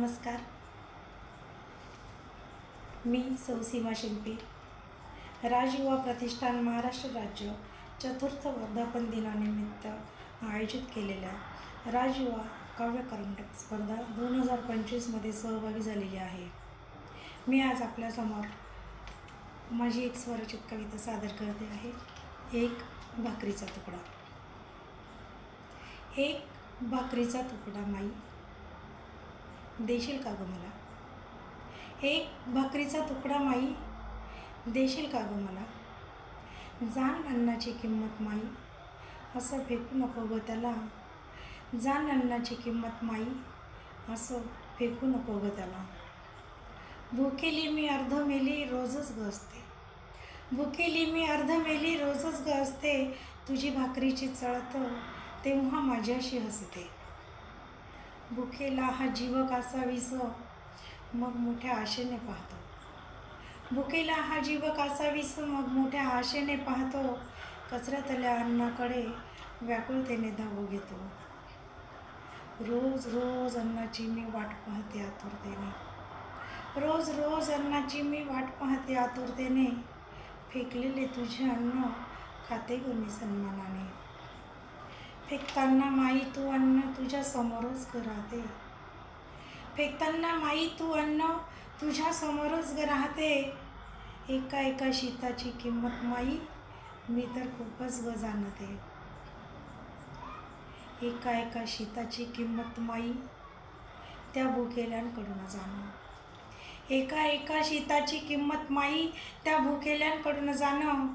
नमस्कार. मी सौ सीमा शिंपी. राजयुवा प्रतिष्ठान महाराष्ट्र राज्य चतुर्थ वर्धापन दिनानिमित्त आयोजित केलेल्या राजयुवा काव्य करंडक स्पर्धा दोन हजार पंचवीसमध्ये सहभागी झालेली आहे. मी आज आपल्यासमोर माझी एक स्वरचित कविता सादर करते आहे. एक भाकरीचा तुकडा. एक भाकरीचा तुकडा माई देशील का गं मला? एक भाकरीचा तुकडा माई देशील का गं मला? जाण अन्नाची किंमत माई असं फेकू नको ग त्याला. जाण अन्नाची किंमत माई असं फेकू नको ग त्याला. भुकेली मी अर्ध मेली रोजच गसते भुकेली मी अर्ध मेली रोजच गसते तुझी भाकरीची चळत तेव्हा माझ्याशी हसते. भुकेला हा जीव कासा विस मग मोठ्या आशेने पाहतो. भुकेला हा जीव कासा विस मग मोठ्या आशेने पाहतो. कचऱ्यातल्या अन्नाकडे व्याकुळतेने धावू घेतो. रोज रोज अन्नाची मी वाट पाहते आतुरतेने. रोज रोज अन्नाची मी वाट पाहते आतुरतेने. फेकलेले तुझे अन्न खाते ग मी सन्मानाने. फेकताना माई तू अन्न तुझ्या समोरच राहते फेकताना माई तू अन्न तुझ्या समोरच राहते एका एका शीताची किंमत माई मी तर खूपच ग जाणते एका एका शीताची किंमत माई त्या भुकेल्यांकडून जाणं. एका एका शीताची किंमत माई त्या भुकेल्यांकडून जाणं.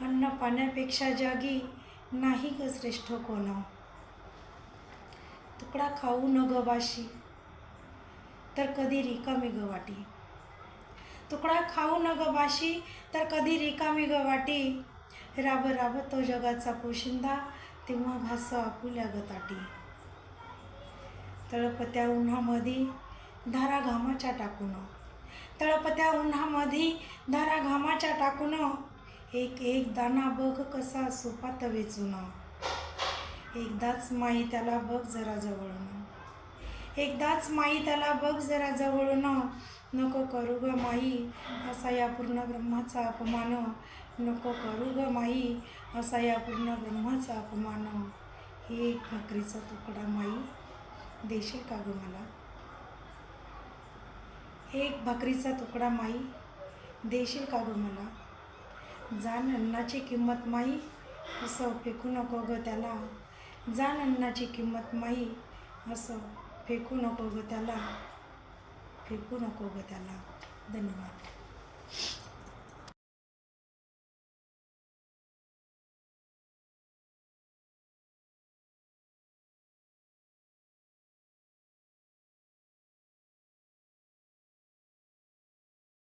अन्न पाण्यापेक्षा जागी नाही ग श्रेष्ठ कोण. तुकडा खाऊ न गवाशी बाशी तर कधी रिकामी गवाटी वाटी. तुकडा खाऊ न गवाशी बाशी तर कधी रिकामी गवाटी वाटी. राब राब तो जगाचा पोशिंदा तेव्हा घास आपुल्या गताटी तळपत्या उन्हामध्ये धारा घामाच्या टाकून. तळपत्या उन्हामध्ये धारा घामाच्या टाकून. एक एक दाना बघ कसा सुपात वेचून एकदाच माई त्याला बघ जरा जवळून. एकदाच माई त्याला बघ जरा जवळून. नको करू ग माई असा या पूर्ण ब्रह्माचा अपमान. नको करू ग माई असा या पूर्ण ब्रह्माचा अपमान. हे एक भाकरीचा तुकडा माई देशील का ग मला? एक भाकरीचा तुकडा माई देशील का ग मला? जाण अन्नाची किंमत माई असं फेकू नको ग त्याला. जाण अन्नाची किंमत माई असं फेकू नको ग त्याला. फेकू नको ग त्याला. धन्यवाद.